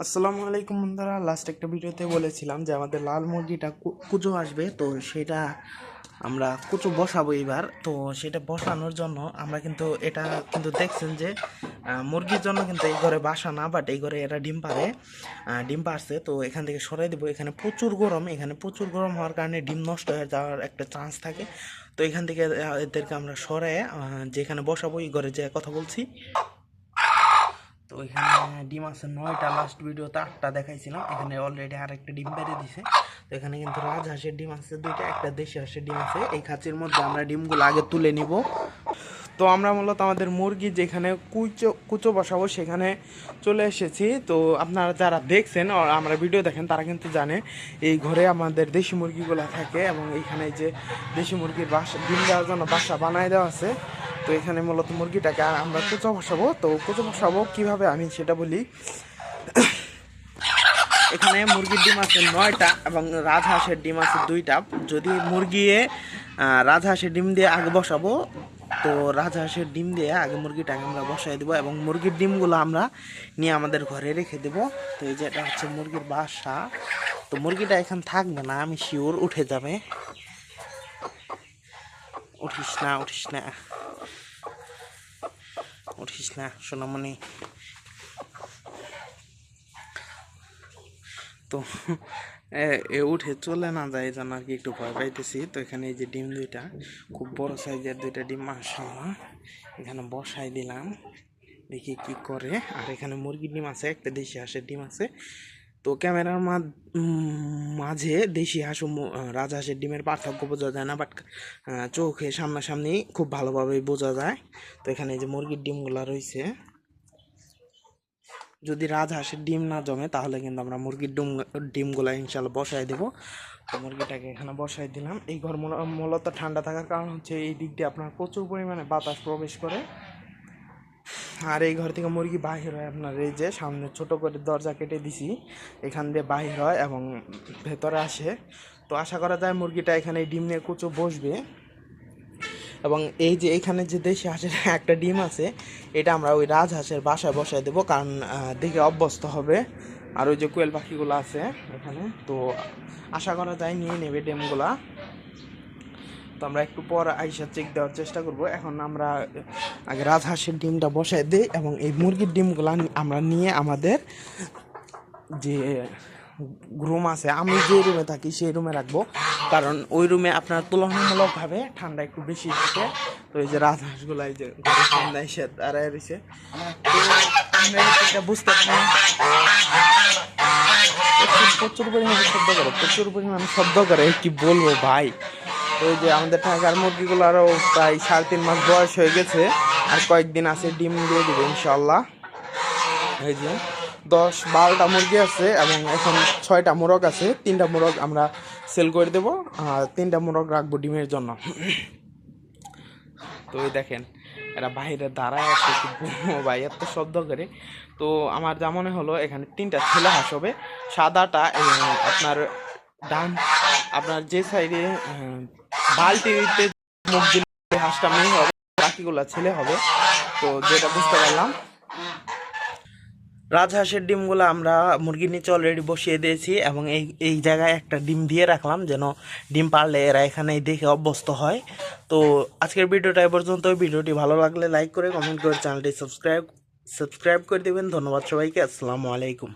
আসসালামু আলাইকুম বন্ধুরা। লাস্ট একটা ভিডিওতে বলেছিলাম যে আমাদের লাল মুরগিটা কুচো আসবে, তো সেটা আমরা কুচো বসাবো এবার তো সেটা বসানোর জন্য আমরা কিন্তু এটা কিন্তু দেখছেন যে মুরগির জন্য কিন্তু এই ঘরে বাসা না বাট এই ঘরে এরা ডিম পারে ডিম পারছে তো এখান থেকে সরাই দেবো। এখানে প্রচুর গরম, এখানে প্রচুর গরম হওয়ার কারণে ডিম নষ্ট হয়ে যাওয়ার একটা চান্স থাকে। তো এখান থেকে এদেরকে আমরা সরাই যেখানে বসাবো, এই ঘরে যে কথা বলছি তো এখানে ডিম আছে নয়টা। লাস্ট ভিডিওতে আটটা দেখাইছিলাম। এখানে অলরেডি আরেকটা ডিম বেড়ে দিছে। তো এখানে কিন্তু রাজহাঁসের ডিম আছে দুইটা, একটা দেশি হাঁসের ডিম আছে। এই খাঁচির মধ্যে আমরা ডিমগুলো আগে তুলে নিব। তো আমরা মূলত আমাদের মুরগি যেখানে কুচো কুচো বসাবো সেখানে চলে এসেছি। তো আপনারা যারা দেখছেন আমরা ভিডিও দেখেন, তারা কিন্তু জানে এই ঘরে আমাদের দেশি মুরগিগুলো থাকে এবং এইখানে যে দেশি মুরগির বাসা, ডিম দেওয়ার জন্য বাসা বানায় দেওয়া আছে। তো এখানে মূলত মুরগিটাকে আমরা কুচো বসাবো। তো কুচো বসাবো কীভাবে আমি সেটা বলি। এখানে মুরগির ডিম আছে নয়টা এবং রাজহাঁসের ডিম আছে দুইটা। যদি মুরগি রাজহাঁসের ডিম দিয়ে আগে বসাবো তো রাজহাঁসের ডিম দিয়ে আগে মুরগিটাকে আমরা বসাই দেবো এবং মুরগির ডিমগুলো আমরা নিয়ে আমাদের ঘরে রেখে দেব। তো এই যে এটা হচ্ছে মুরগির বাসা। তো মুরগিটা এখন থাকবে না, আমি শিওর উঠে যাবে। উঠিস না উঠিস না। উঠিস না, সোনামণি। তো, এ উঠে চলে না যায় যেন আর কি একটু ভয় পাইতেছি। তো এখানে এই যে ডিম দুইটা, খুব বড় সাইজের দুইটা ডিম মাসাল্লাহ এখানে বসাই দিলাম, দেখি কি করে। আর এখানে মুরগির ডিম আছে, একটা দেশি হাঁসের ডিম আছে। তো ক্যামেরার মাঝে দেশি হাঁস রাজহাঁসের ডিমের পার্থক্য বোঝা যায় না, বাট চোখে সামনাসামনি খুব ভালোভাবে বোঝা যায়। তো এখানে এই যে মুরগির ডিমগুলা রয়েছে। যদি রাজ রাজহাঁসের ডিম না জমে, তাহলে কিন্তু আমরা মুরগির ডিম, ডিমগুলো ইনশাল্লাহ বসাই দেবো। তো মুরগিটাকে এখানে বসাই দিলাম। এই ঘর মূল- মূলত ঠান্ডা থাকার কারণ হচ্ছে এই দিক দিয়ে আপনার প্রচুর পরিমাণে বাতাস প্রবেশ করে। আর এই ঘর থেকে মুরগি বাহির হয় আপনার এই যে সামনে ছোট করে দরজা কেটে দিছি, এখান দিয়ে বাহির হয় এবং ভেতরে আসে। তো আশা করা যায় মুরগিটা এখানে ডিম নিয়ে কুচো বসবে। এবং এই যে এখানে যে দেশি হাঁসের একটা ডিম আছে, এটা আমরা ওই রাজহাঁসের বাসায় বসায় দেবো কারণ দেখে অভ্যস্ত হবে। আর ওই যে কোয়েল পাখিগুলো আছে এখানে, তো আশা করা যায় নিয়ে নেবে ডিমগুলা। তো আমরা একটু পর আইসা চেক দেওয়ার চেষ্টা করব। এখন আমরা আগে রাজহাঁসের ডিমটা বসায় দিই এবং এই মুরগির ডিমগুলা আমরা নিয়ে আমাদের যে রুম আছে, আমি যে রুমে থাকি সেই রুমে রাখব। কারণ ওই রুমে আপনার তুলনামূলকভাবে ঠান্ডা একটু বেশি থাকে। তো এই যে রাজহাঁসগুলো এই যে সামনে এসে দাঁড়ায় রয়েছে। বুঝতে পারি প্রচুর- পরিমাণে শব্দ করে, প্রচুর পরিমাণে শব্দ করে, কি বলব ভাই? ওই যে আমাদের টাকার মুরগিগুলো আরও প্রায় সাড়ে তিন মাস বয়স হয়ে গেছে। আর কয়েকদিন আছে, ডিম দিয়ে দেবে ইনশাল্লাহ এই যে দশ বারোটা মুরগি আছে এবং এখন ছয়টা মোরগ আছে। তিনটা মোরগ আমরা সেল করে দেব আর তিনটা মোরগ রাখব ডিমের জন্য। তো দেখেন, এরা বাইরে দাঁড়ায় আছে ভাই, এত শব্দ করে। তো আমার যা মনে হলো, এখানে তিনটা ছেলে হাঁস হবে সাদাটা আপনার ডান, আপনার যে সাইডে বালতিতে মুখ হাঁসটা মেয়ে হবে, বাকিগুলো ছেলে হবে। তো যেটা বুঝতে পারলাম রাজহাঁসের ডিমগুলো আমরা মুরগির নিচে অলরেডি বসিয়ে দিয়েছি এবং এই এই জায়গায় একটা ডিম দিয়ে রাখলাম যেন ডিম পারলে এরা এখানেই দেখে অভ্যস্ত হয়। তো আজকের ভিডিওটা এ পর্যন্ত। ভিডিওটি ভালো লাগলে লাইক করে কমেন্ট করে চ্যানেলটি সাবস্ক্রাইব সাবস্ক্রাইব করে দেবেন। ধন্যবাদ সবাইকে। আসসালামু আলাইকুম।